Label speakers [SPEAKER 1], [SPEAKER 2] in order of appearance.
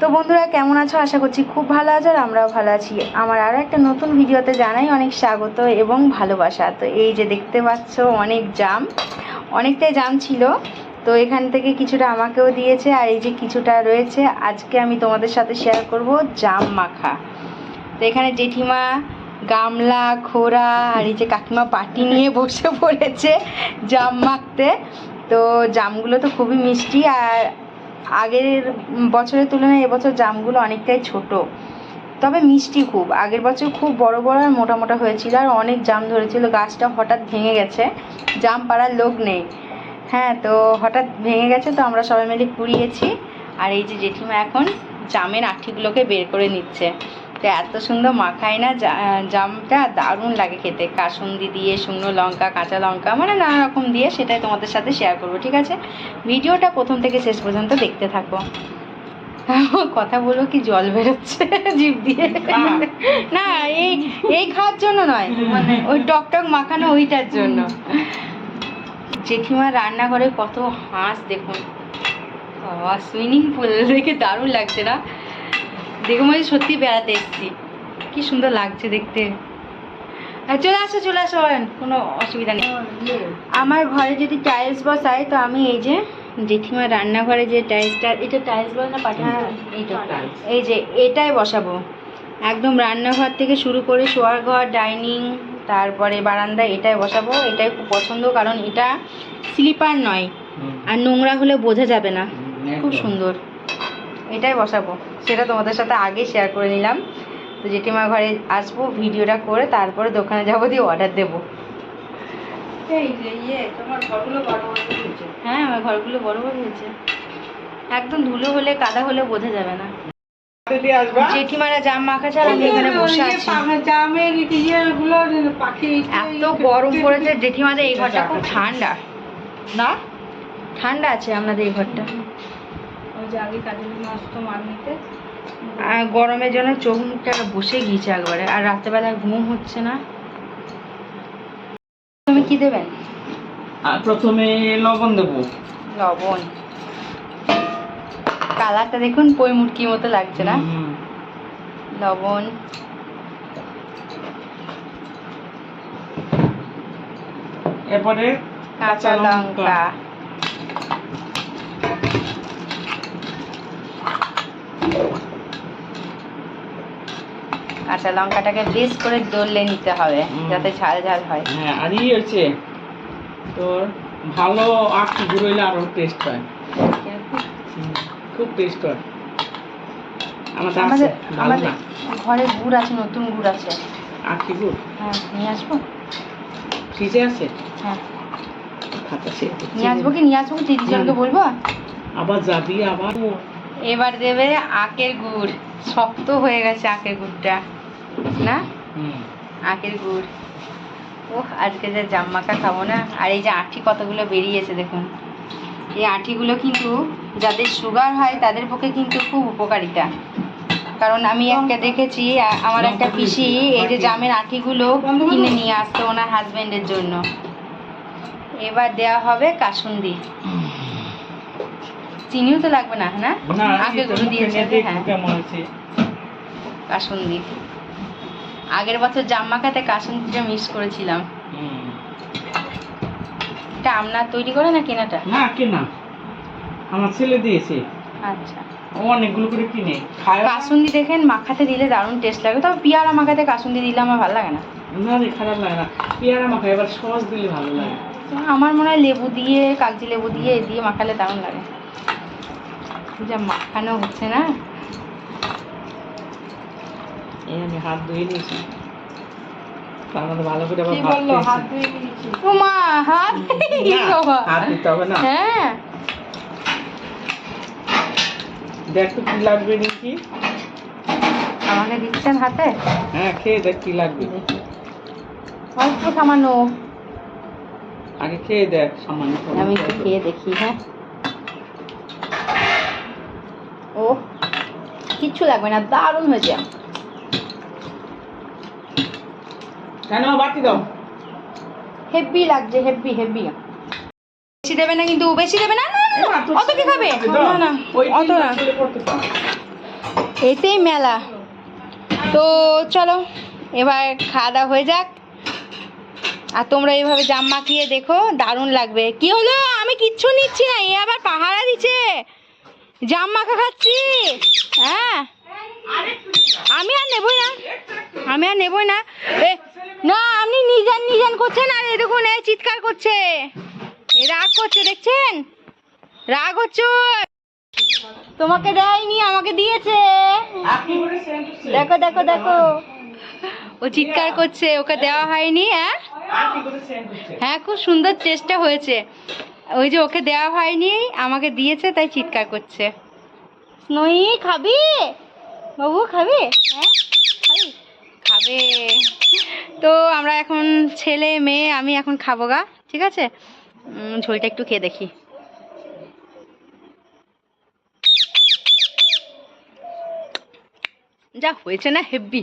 [SPEAKER 1] তো বন্ধুরা, কেমন আছো? আশা করছি খুব ভালো আছো আর আমরাও ভালো আছি। আমার আরও একটা নতুন ভিডিওতে জানাই অনেক স্বাগত এবং ভালোবাসা। তো এই যে দেখতে পাচ্ছ, অনেক জাম। অনেকটাই জাম ছিল। তো এখান থেকে কিছুটা আমাকেও দিয়েছে আর এই যে কিছুটা রয়েছে, আজকে আমি তোমাদের সাথে শেয়ার করব জাম মাখা। তো এখানে জেঠিমা, গামলা খোরা আর এই যে কাকিমা পাটি নিয়ে বসে পড়েছে জাম মাখতে। তো জামগুলো তো খুবই মিষ্টি আর আগের বছরের তুলনায় এবছর জামগুলো অনেকটাই ছোট। তবে মিষ্টি খুব। আগের বছর খুব বড় বড় আর মোটা মোটা হয়েছিল আর অনেক জাম ধরেছিল। গাছটা হঠাৎ ভেঙে গেছে। জাম পাড়ার লোক নেই। হ্যাঁ তো হঠাৎ ভেঙে গেছে তো আমরা সবাই মিলে কুড়িয়েছি। আর এই যে জেঠিমা এখন জামের আঠিগুলোকে বের করে নিচ্ছে। তো এত সুন্দর মাখায় না জামটা দারুণ লাগে খেতে। কাসুন্দি দিয়ে শুকনো লঙ্কা কাঁচা লঙ্কা মানে নানা রকম দিয়ে সেটাই তোমাদের সাথে শেয়ার করব ঠিক আছে? ভিডিওটা প্রথম থেকে শেষ পর্যন্ত দেখতে থাকো। কথা বলব কি জল বেরোচ্ছে জিভ দিয়ে? না এই এই খাওয়ার জন্য নয় ওই টক টক মাখানো ওইটার জন্য। জেঠিমা রান্নাঘরে কত হাঁস দেখুন। সুইমিং পুল দেখে দারুণ লাগছে না? দেখে মনে সত্যি বেড়াতে এসেছি। কি সুন্দর লাগছে দেখতে। আর চলে আসো চলে আসো অয়ন, কোনো অসুবিধা নেই। আমার ঘরে যদি টাইলস বসাই তো আমি এই যে জেঠিমার রান্নাঘরে যে টাইলসটা এটা টাইলস বলে না পাঠা এইটা এই যে এটাই বসাবো। একদম রান্নাঘর থেকে শুরু করে শোয়ার ঘর ডাইনিং তারপরে বারান্দা এটাই বসাবো। এটাই খুব পছন্দ কারণ এটা স্লিপার নয়। আর নোংরা হলে বোঝা যাবে না। খুব সুন্দর। এটাই বসাবো। সেটা তোমাদের সাথে আগে শেয়ার করে নিলাম। তো জেঠিমা ঘরে আসব ভিডিওটা করে তারপরে দোকানে যাব দিয়ে অর্ডার দেবো।
[SPEAKER 2] এই যে ইয়ে তোমার ঘরগুলো বড় বড় হয়েছে।
[SPEAKER 1] হ্যাঁ আমার ঘরগুলো বড় বড় হয়েছে। একদম ধুলো হলে কাদা হলে বোঝা যাবে না। জেঠিমারা জাম মাখাছে আর আমি এখানে বসে আছি।
[SPEAKER 2] পাখি
[SPEAKER 1] এত গরম পড়েছে জেঠিমাদের এই ঘরটা খুব ঠান্ডা। না? ঠান্ডা আছে আপনাদের এই ঘরটা।
[SPEAKER 2] ওই কাজের জন্য আসতো মার নিতে।
[SPEAKER 1] আর গরমের জন্য চোখ মুখটা বসে গিয়েছে একবারে আর রাত্রেবেলা ঘুম হচ্ছে না। তুমি কি দেবেন?
[SPEAKER 2] প্রথমে লবণ দেবো।
[SPEAKER 1] লবণ। কালারটা দেখুন পই মুটকির মতো লাগছে না? লবণ।
[SPEAKER 2] এরপরে
[SPEAKER 1] কাঁচা লঙ্কা। কাঁচা লঙ্কাটাকে বেশ করে দললে নিতে হবে যাতে ঝাল ঝাল হয়।
[SPEAKER 2] হ্যাঁ আর ই হচ্ছে তোর ভালো আখি গুঁড়োইলে আরও টেস্ট হয়। খুব টেস্ট হয়। আমাদের
[SPEAKER 1] আমাদের ঘরে গুড় আছে নতুন গুড় আছে।
[SPEAKER 2] আখি গুড়?
[SPEAKER 1] হ্যাঁ নিয়ে আসব।
[SPEAKER 2] ফ্রিজে আছে?
[SPEAKER 1] হ্যাঁ। নিয়ে আসব কি? নিয়ে আসব দিদিজনকে বলব?
[SPEAKER 2] আবার যাবি আবার
[SPEAKER 1] এবার দেবে আখের গুড়। শক্ত হয়ে গেছে আখের গুড়টা। না? আখের গুড়। ওহ আজকে যে জাম মাখা খাব না? আর এই যে আঁটি কতগুলো বেরিয়েছে দেখুন। এই আঁটিগুলো কিন্তু যাদের সুগার হয় তাদের পক্ষে কিন্তু খুব উপকারিতা। কারণ আমি একটা দেখেছি আমার একটা পিসি এই যে জামের আঁটিগুলো কিনে নিয়ে আসতো ওনার হাজবেন্ডের জন্য। এবার দেওয়া হবে কাসুন্দি। চিনিও তো লাগবে না না? আগে দিয়েছে হ্যাঁ। কাসুন্দি আগের বছর জাম মাখাতে কাসুন্দিটা মিক্স করেছিলাম। এটা আপনার তৈরি করে না কেনাটা?
[SPEAKER 2] না কেনা। আমার ছেলে দিয়েছে।
[SPEAKER 1] আচ্ছা।
[SPEAKER 2] অনেকগুলো করে কিনে খায়
[SPEAKER 1] কাসুন্দি দেখেন মাখাতে দিলে দারুণ টেস্ট লাগে। তবে পিয়ারা মাখাতে কাসুন্দি দিলে আমার ভালো লাগে না।
[SPEAKER 2] না রে খারাপ লাগে না। পেয়ারা মাখা এবার সস দিলে ভালো লাগে।
[SPEAKER 1] আমার মনে হয় লেবু দিয়ে কাগজি লেবু দিয়ে দিয়ে মাখালে দারুণ লাগে। যা মাখানো হচ্ছে না?
[SPEAKER 2] এই আমি হাত ধুয়ে নিয়েছি। তার মধ্যে ভালো করে আবার
[SPEAKER 1] কি
[SPEAKER 2] ভাত
[SPEAKER 1] বলল? হাত ধুয়ে নিয়েছি ও মা হাত কি
[SPEAKER 2] না,
[SPEAKER 1] বাবা?
[SPEAKER 2] হাত দিতে হবে না।
[SPEAKER 1] হ্যাঁ।
[SPEAKER 2] দেখ কি লাগবে নাকি।
[SPEAKER 1] আমাকে দিচ্ছেন হাতে?
[SPEAKER 2] হ্যাঁ খেয়ে দেখ কি লাগবে।
[SPEAKER 1] অল্প সামান্য।
[SPEAKER 2] আগে খেয়ে দেখ সামান্য।
[SPEAKER 1] আমি খেয়ে দেখি হ্যাঁ। ও কিচ্ছু লাগবে না দারুণ হয়েছে।
[SPEAKER 2] বাটি দাও।
[SPEAKER 1] হেভি লাগছে হেভি হেভি বেশি দেবে না কিন্তু বেশি দেবে না অত কি খাবে? না না
[SPEAKER 2] ওই
[SPEAKER 1] অত না। এতেই মেলা। তো চলো এবার খাওয়া দাওয়া হয়ে যাক। আর তোমরা এইভাবে জাম মাখিয়ে দেখো দারুণ লাগবে। কি হলো? আমি কিচ্ছু নিচ্ছি না এ আবার পাহারা দিচ্ছে। জাম মাখা খাচ্ছি। হ্যাঁ। আমি আর নেবই না। আমি আর নেবই না। না, আপনি নিজান নিজান করছেন আর এ দেখুন এই চিৎকার করছে। রাগ করছে, দেখছেন? রাগ হচ্ছে তোমাকে দেয়নি, আমাকে দিয়েছে। দেখো দেখো দেখো। ও চিৎকার করছে, ওকে দেওয়া হয়নি হ্যাঁ? হ্যাঁ খুব সুন্দর চেষ্টা হয়েছে। ওই যে ওকে দেওয়া হয়নি আমাকে দিয়েছে তাই চিৎকার করছে। নই খাবি? বাবু খাবে? হ্যাঁ খাবি? খাবে। তো আমরা এখন ছেলে মেয়ে আমি এখন খাব গা ঠিক আছে? ঝোলটা একটু খেয়ে দেখি। যা হয়েছে না হেব্বি?